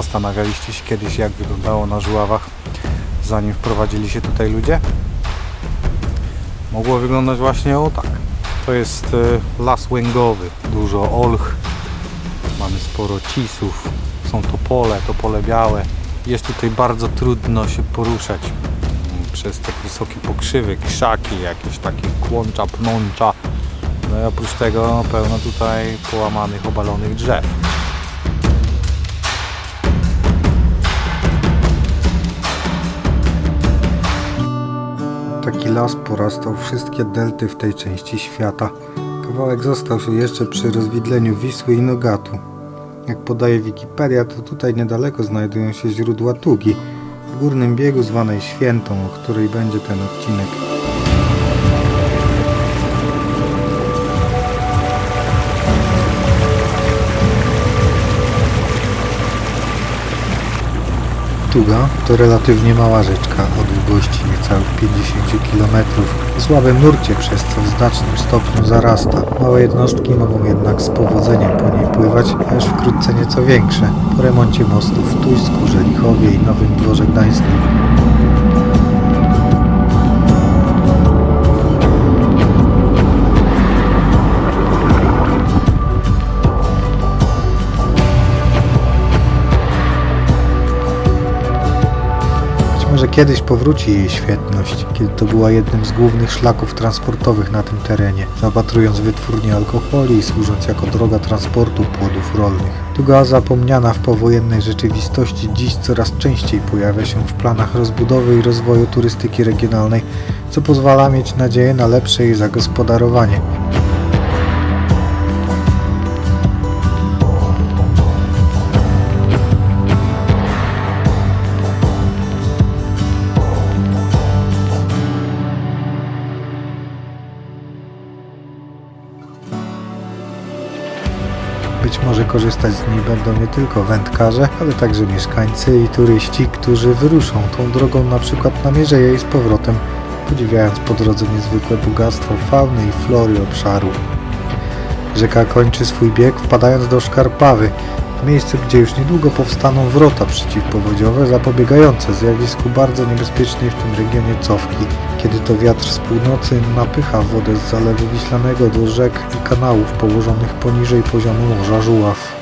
Zastanawialiście się kiedyś jak wyglądało na żuławach zanim wprowadzili się tutaj ludzie? Mogło wyglądać właśnie o tak. To jest e, las łęgowy, dużo olch, mamy sporo cisów, są topole, topole białe. Jest tutaj bardzo trudno się poruszać przez te wysokie pokrzywy, krzaki, jakieś takie kłącza, pnącza. No i oprócz tego no, pełno tutaj połamanych, obalonych drzew. Taki las porastał wszystkie delty w tej części świata. Kawałek został się jeszcze przy rozwidleniu Wisły i Nogatu. Jak podaje Wikipedia, to tutaj niedaleko znajdują się źródła Tugi, w górnym biegu zwanej Świętą, o której będzie ten odcinek. Tuga to relatywnie mała rzeczka o długości niecałych 50 km, w słabym nurcie, przez co w znacznym stopniu zarasta. Małe jednostki mogą jednak z powodzeniem po niej pływać, a już wkrótce nieco większe, po remoncie mostów w Tujsku, Żelichowie i Nowym Dworze Gdańskim. Może kiedyś powróci jej świetność, kiedy to była jednym z głównych szlaków transportowych na tym terenie, zapatrując wytwórnie alkoholi i służąc jako droga transportu płodów rolnych. Tuga zapomniana w powojennej rzeczywistości dziś coraz częściej pojawia się w planach rozbudowy i rozwoju turystyki regionalnej, co pozwala mieć nadzieję na lepsze jej zagospodarowanie. Być może korzystać z niej będą nie tylko wędkarze, ale także mieszkańcy i turyści, którzy wyruszą tą drogą na przykład na Mierzeję i z powrotem, podziwiając po drodze niezwykłe bogactwo fauny i flory obszaru. Rzeka kończy swój bieg wpadając do Szkarpawy, w miejscu, gdzie już niedługo powstaną wrota przeciwpowodziowe zapobiegające zjawisku bardzo niebezpiecznej w tym regionie cofki, kiedy to wiatr z północy napycha wodę z Zalewu Wiślanego do rzek i kanałów położonych poniżej poziomu Morza Żuław.